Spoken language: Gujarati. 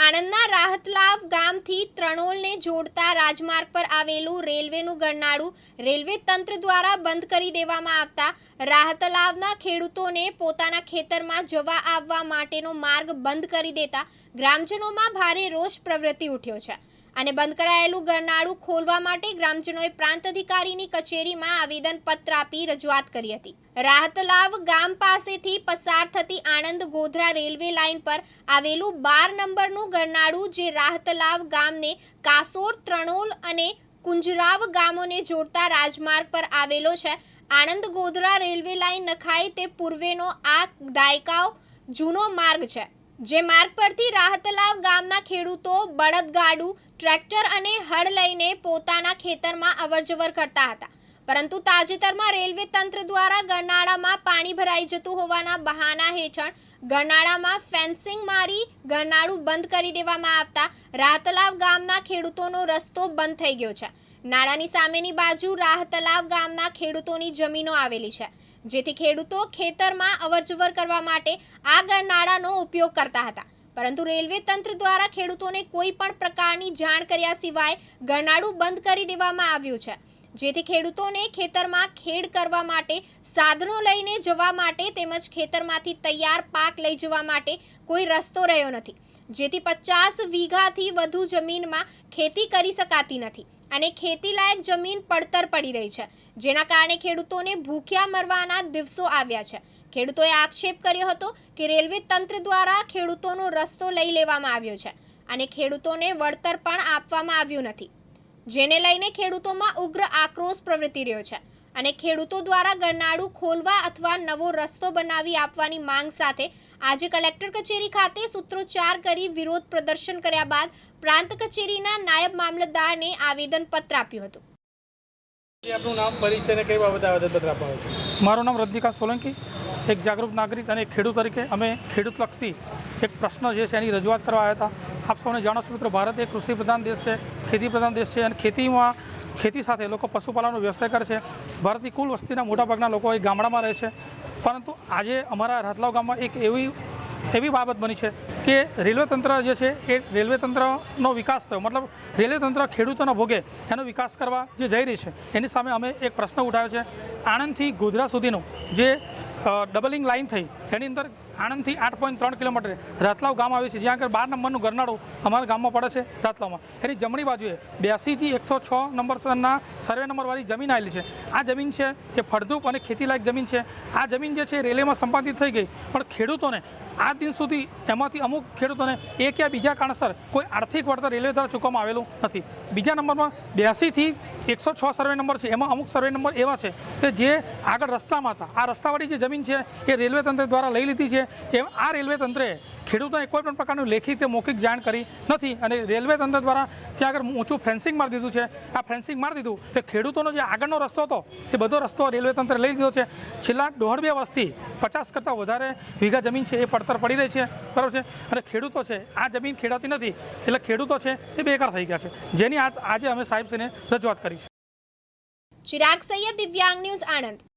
આણંદના રાહતલાવ ગામથી ત્રણોલને જોડતા રાજમાર્ગ પર આવેલું રેલવેનું ગરનાળું રેલવે તંત્ર દ્વારા બંધ કરી દેવામાં આવતા રાહતલાવના ખેડૂતોને પોતાના ખેતરમાં જવા આવવા માટેનો માર્ગ બંધ કરી દેતા ગ્રામજનોમાં ભારે રોષ પ્રવૃત્તિ ઉઠ્યો છે. અને બંધ કરાયેલું ગરનાળું ખોલવા માટે ગ્રામજનોએ પ્રાંત અધિકારીની કચેરીમાં આવેદનપત્ર આપી રજૂઆત કરી હતી. રાહતલાવ ગામ પાસેથી પસાર થતી આણંદ ગોધરા રેલવે લાઇન પર આવેલું બાર નંબરનું ગરનાળું જે રાહતલાવ ગામને કાસોર, ત્રણોલ અને કુંજરાવ ગામોને જોડતા રાજમાર્ગ પર આવેલો છે. આણંદ ગોધરા રેલવે લાઇન નખાય તે પૂર્વેનો આ દાયકાઓ જૂનો માર્ગ છે. જે માર્ગ પરથી રાહતલાવ ગામના ખેડૂતો, બળદગાડું, ટ્રેક્ટર અને હળ લઈને પોતાના ખેતરમાં અવરજવર કરતા હતા. પરંતુ તાજેતરમાં રેલવે તંત્ર દ્વારા ગરનાળામાં પાણી ભરાઈ જતું હોવાના બહાના હેઠળ ગરનાળામાં ફેન્સિંગ મારી ગરનાળું બંધ કરી દેવામાં આવતા રાહતલાવ ગામના ખેડૂતોનો રસ્તો બંધ થઈ ગયો છે. નાળાની સામેની બાજુ રાહ તલાવ ગામના ખેડૂતોની જમીનો આવેલી છે, જેથી ખેડૂતો ખેતરમાં અવરજવર કરવા માટે આ ગરનાળાનો ઉપયોગ કરતા હતા. પરંતુ રેલવે તંત્ર દ્વારા ખેડૂતોને કોઈ પણ પ્રકારની જાણ કર્યા સિવાય ગરનાળું બંધ કરી દેવામાં આવ્યું છે, જેથી ખેડૂતોને ખેતરમાં ખેડ કરવા માટે, સાધનો લઈને જવા માટે તેમજ ખેતરમાંથી તૈયાર પાક લઈ જવા માટે કોઈ રસ્તો રહ્યો નથી, જેથી પચાસ વીઘાથી વધુ જમીનમાં ખેતી કરી શકાતી નથી. અને ખેતીલાયક જમીન પડતર પડી રહી છે, જેના કારણે ખેડૂતોને ભૂખ્યા મરવાના દિવસો આવ્યા છે. ખેડૂતોએ આક્ષેપ કર્યો હતો કે રેલવે તંત્ર દ્વારા ખેડૂતોનો રસ્તો લઈ લેવામાં આવ્યો છે અને ખેડૂતોને વળતર પણ આપવામાં આવ્યું નથી, જેને લઈને ખેડૂતોમાં ઉગ્ર આક્રોશ પ્રવૃત્તિ રહ્યો છે. અને ખેડૂતો દ્વારા ગરનાળું ખોલવા અથવા નવો રસ્તો બનાવી આપવાની માંગ સાથે આજે કલેક્ટર કચેરી ખાતે સૂત્રોચ્ચાર કરી વિરોધ પ્રદર્શન કર્યા બાદ પ્રાંત કચેરીના નાયબ મામલતદારને આવેદનપત્ર આપ્યું હતું. આપનું નામ પરિચય અને કઈ બાબતે આવેદનપત્ર આપવા છે? મારું નામ રજનીકાંત સોલંકી એક જાગૃત નાગરિક અને ખેડૂત તરીકે અમે ખેડૂતલક્ષી એક પ્રશ્ન જે છે એની રજૂઆત કરવા આવ્યા હતા. આપ સૌને જાણો છો મિત્રો ભારત એક કૃષિ પ્રધાન દેશ છે ખેતી પ્રધાન દેશ છે અને ખેતીમાં ખેતી સાથે લોકો પશુપાલનનો વ્યવસાય કરે છે. ભારતની કુલ વસ્તીના મોટાભાગના લોકો એ ગામડામાં રહે છે. પરંતુ આજે અમારા રાતલાવ ગામમાં એક એવી એવી બાબત બની છે કે રેલવે તંત્ર જે છે એ રેલવે તંત્રનો વિકાસ થયો. મતલબ રેલવે તંત્ર ખેડૂતોના ભોગે એનો વિકાસ કરવા જે જઈ રહી છે, એની સામે અમે એક પ્રશ્ન ઉઠાવ્યો છે. આણંદથી ગોધરા સુધીનું જે ડબલિંગ લાઇન થઈ, એની અંદર આણંદથી આઠ પોઈન્ટ ત્રણ કિલોમીટર રાતલાવ ગામ આવે છે. જ્યાં આગળ બાર નંબરનું ગરનાળું અમારા ગામમાં પડે છે રાતલાવમાં. એની જમણી બાજુએ બ્યાસીથી એકસો છ નંબરના સર્વે નંબરવાળી જમીન આવેલી છે. આ જમીન છે, એ ફળદ્રુપ અને ખેતીલાયક જમીન છે. આ જમીન જે છે રેલવેમાં સંપાદિત થઈ ગઈ. પણ ખેડૂતોને આ દિન સુધી એમાંથી અમુક ખેડૂતોને એક યા બીજા કારણસર કોઈ આર્થિક વળતર રેલવે દ્વારા ચૂકવવામાં આવેલું નથી. બીજા નંબરમાં બ્યાસીથી એકસો છ સર્વે નંબર છે. એમાં અમુક સર્વે નંબર એવા છે કે જે આગળ રસ્તામાં હતા. આ રસ્તાવાળી જે જમીન છે, એ રેલવે તંત્ર દ્વારા લઈ લીધી છે. એ આ રેલવે તંત્રે ખેડૂતોને કોઈ પણ પ્રકારનું લેખિત મૌખિક જાણ કરી નથી. અને રેલવે તંત્ર દ્વારા ત્યાં આગળ ઊંચું ફેન્સિંગ મારી દીધું છે. આ ફેન્સિંગ મારી દીધું કે ખેડૂતોનો જે આગળનો રસ્તો હતો, એ બધો રસ્તો રેલવે તંત્રે લઈ લીધો છે. છેલ્લા દોઢ બે વર્ષથી પચાસ કરતાં વધારે વીઘા જમીન છે એ પડતર પડી રહી છે. બરાબર છે? અને ખેડૂતો છે, આ જમીન ખેડાતી નથી. એટલે ખેડૂતો છે, એ બેકાર થઈ ગયા છે. જેની આજ, આજે અમે સાહેબશ્રીને રજૂઆત કરી છે. ચિરાગ સૈયદ દિવ્યાંગ ન્યૂઝ આણંદ.